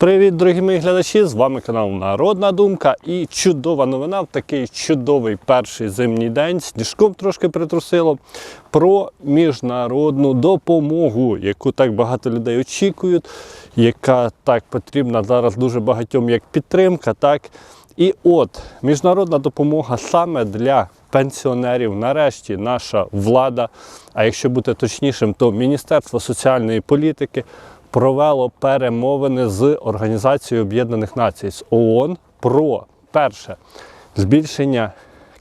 Привіт, дорогі мої глядачі! З вами канал Народна Думка і чудова новина в такий чудовий перший зимній день. Сніжком трошки притрусило про міжнародну допомогу, яку так багато людей очікують, яка так потрібна зараз дуже багатьом як підтримка. так. І от міжнародна допомога саме для пенсіонерів. Нарешті наша влада, а якщо бути точнішим, то Міністерство соціальної політики провело перемовини з Організацією Об'єднаних Націй з ООН про перше збільшення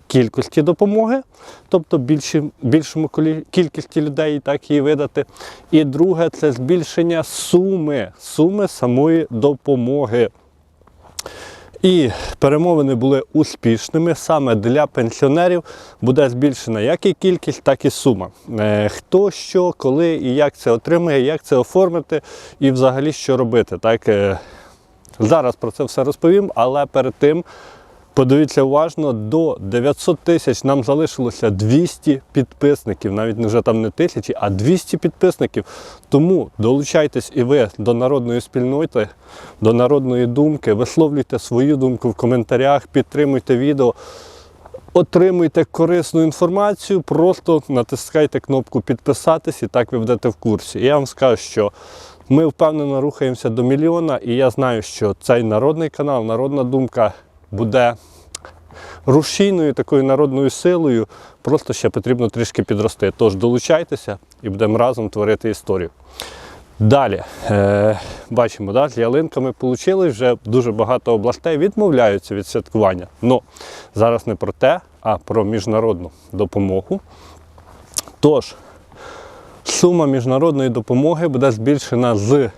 кількості допомоги, тобто більші, більшому кількості людей так її видати. І друге це збільшення суми, суми самої допомоги. І перемовини були успішними. Саме для пенсіонерів буде збільшена як і кількість, так і сума. Е, Хто що, коли і як це отримує, як це оформити і взагалі що робити. Так, е, зараз про це все розповім, але перед тим. Подивіться уважно, до 900 тисяч нам залишилося 200 підписників, навіть вже там не тисячі, а 200 підписників. Тому долучайтесь і ви до народної спільноти, до народної думки, висловлюйте свою думку в коментарях, підтримуйте відео, отримуйте корисну інформацію, просто натискайте кнопку підписатись і так ви будете в курсі. І я вам скажу, що ми впевнено рухаємося до мільйона, і я знаю, що цей народний канал, народна думка буде рушійною такою народною силою. Просто ще потрібно трішки підрости. Тож долучайтеся і будемо разом творити історію. Далі е, бачимо, да, з ялинками вийшло, вже дуже багато областей відмовляються від святкування. Но зараз не про те, а про міжнародну допомогу. Тож, сума міжнародної допомоги буде збільшена з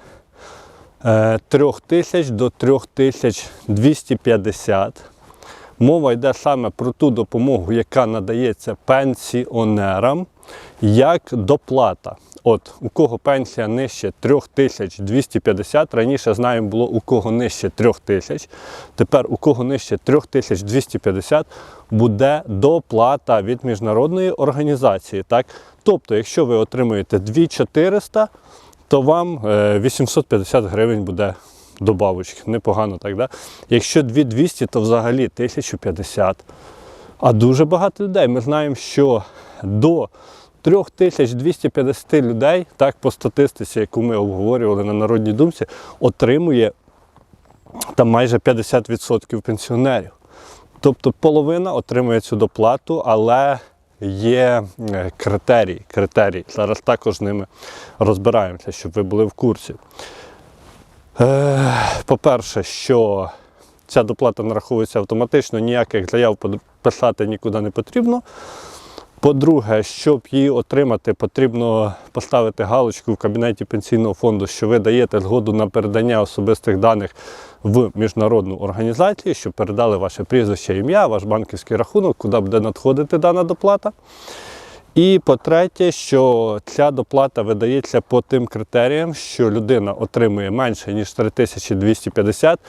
е, 3 тисяч до 3250. Мова йде саме про ту допомогу, яка надається пенсіонерам як доплата. От у кого пенсія нижче 3250, раніше знаємо було у кого нижче 3000, тепер у кого нижче 3250 буде доплата від міжнародної організації. Так? Тобто, якщо ви отримуєте 2400, то вам е, 850 гривень буде добавочки. Непогано так, да? Якщо 2200, то взагалі 1050. А дуже багато людей. Ми знаємо, що до 3250 людей, так по статистиці, яку ми обговорювали на Народній думці, отримує там майже 50% пенсіонерів. Тобто половина отримує цю доплату, але є е, критерії. критерії. Зараз також з ними розбираємося, щоб ви були в курсі. Е, По-перше, що ця доплата нараховується автоматично, ніяких заяв писати нікуди не потрібно. По-друге, щоб її отримати, потрібно поставити галочку в кабінеті пенсійного фонду, що ви даєте згоду на передання особистих даних в міжнародну організацію, щоб передали ваше прізвище, ім'я, ваш банківський рахунок, куди буде надходити дана доплата. І по-третє, що ця доплата видається по тим критеріям, що людина отримує менше ніж 3250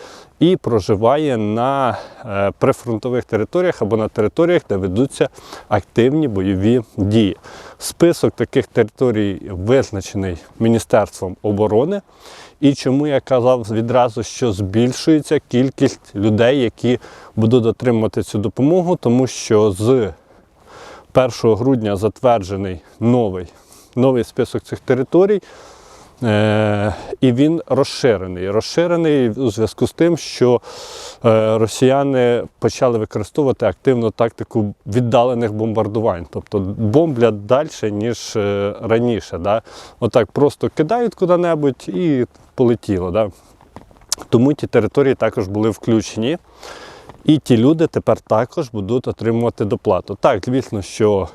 і проживає на е, прифронтових територіях або на територіях, де ведуться активні бойові дії. Список таких територій визначений Міністерством оборони. І чому я казав відразу, що збільшується кількість людей, які будуть отримувати цю допомогу, тому що з 1 грудня затверджений новий, новий список цих територій. Е, і він розширений. Розширений у зв'язку з тим, що е, росіяни почали використовувати активну тактику віддалених бомбардувань. Тобто бомблять далі, ніж е, раніше. Да? Отак просто кидають куди-небудь і полетіло. Да? Тому ті території також були включені. І ті люди тепер також будуть отримувати доплату. Так, звісно, що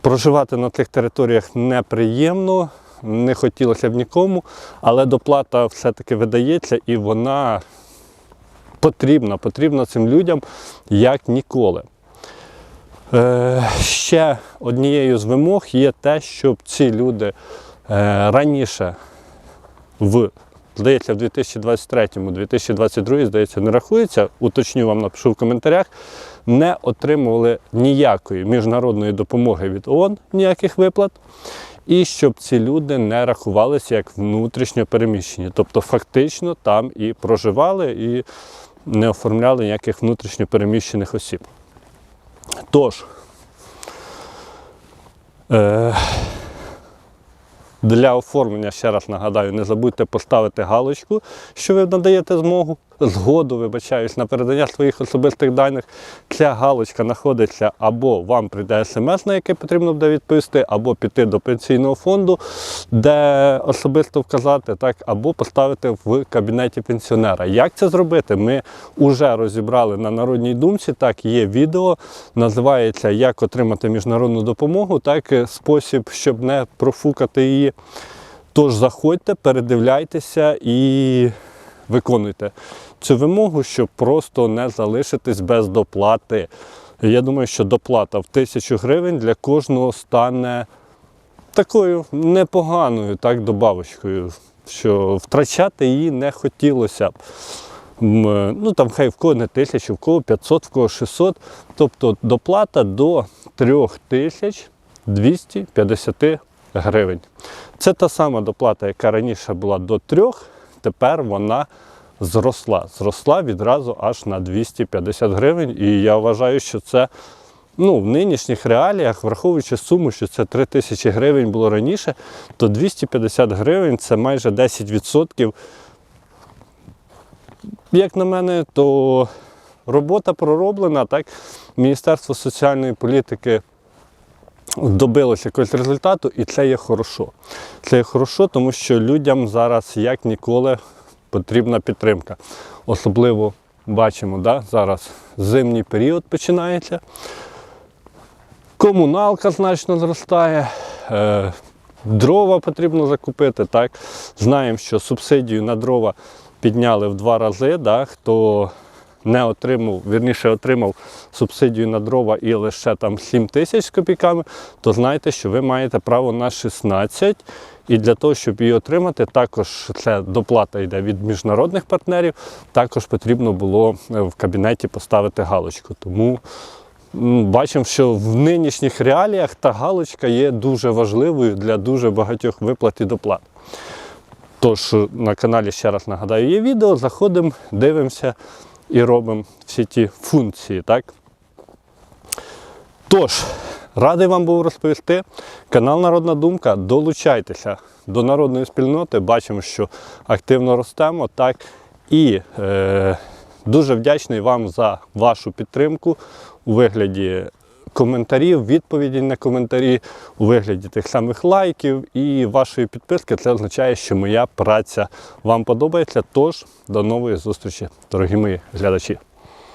проживати на тих територіях неприємно, не хотілося б нікому, але доплата все-таки видається і вона потрібна, потрібна цим людям як ніколи. Е, ще однією з вимог є те, щоб ці люди е, раніше в здається, в 2023-му, 2022 здається, не рахується, уточню вам напишу в коментарях, не отримували ніякої міжнародної допомоги від ООН, ніяких виплат. і щоб ці люди не рахувалися як внутрішньо переміщені. Тобто фактично там і проживали, і не оформляли ніяких внутрішньо переміщених осіб. Тож, е, для оформлення, ще раз нагадаю, не забудьте поставити галочку, що ви надаєте змогу, згоду, вибачаюсь, на передання своїх особистих даних. Ця галочка знаходиться або вам прийде смс, на яке потрібно буде відповісти, або піти до пенсійного фонду, де особисто вказати, так, або поставити в кабінеті пенсіонера. Як це зробити? Ми вже розібрали на народній думці. Так, є відео, називається Як отримати міжнародну допомогу, так, спосіб, щоб не профукати її. Тож заходьте, передивляйтеся і виконуйте цю вимогу, щоб просто не залишитись без доплати. Я думаю, що доплата в тисячу гривень для кожного стане такою непоганою так, добавочкою, що втрачати її не хотілося б. Ну там хай в кого не тисячу, в кого 500, в кого 600. Тобто доплата до 3250 гривень. Це та сама доплата, яка раніше була до 3, тепер вона зросла. Зросла відразу аж на 250 гривень. І я вважаю, що це ну, в нинішніх реаліях, враховуючи суму, що це 3 тисячі гривень було раніше, то 250 гривень це майже 10%. Як на мене, то робота пророблена, так? Міністерство соціальної політики добилося якогось результату, і це є хорошо. Це є хорошо, тому що людям зараз як ніколи потрібна підтримка. Особливо бачимо, да, зараз зимній період починається. Комуналка значно зростає, е, дрова потрібно закупити. Так? Знаємо, що субсидію на дрова підняли в два рази. Да? Хто не отримав, вірніше отримав субсидію на дрова і лише там 7 тисяч з копійками, то знайте, що ви маєте право на 16. І для того, щоб її отримати, також це доплата йде від міжнародних партнерів, також потрібно було е, в кабінеті поставити галочку. Тому бачимо, що в нинішніх реаліях та галочка є дуже важливою для дуже багатьох виплат і доплат. Тож на каналі ще раз нагадаю, є відео, заходимо, дивимося і робимо всі ті функції. Так? Тож, радий вам був розповісти. Канал Народна Думка. Долучайтеся до народної спільноти. Бачимо, що активно ростемо. Так? І е, дуже вдячний вам за вашу підтримку у вигляді коментарів, відповіді на коментарі, у вигляді тих самих лайків і вашої підписки. Це означає, що моя праця вам подобається. Тож, до нової зустрічі, дорогі мої глядачі.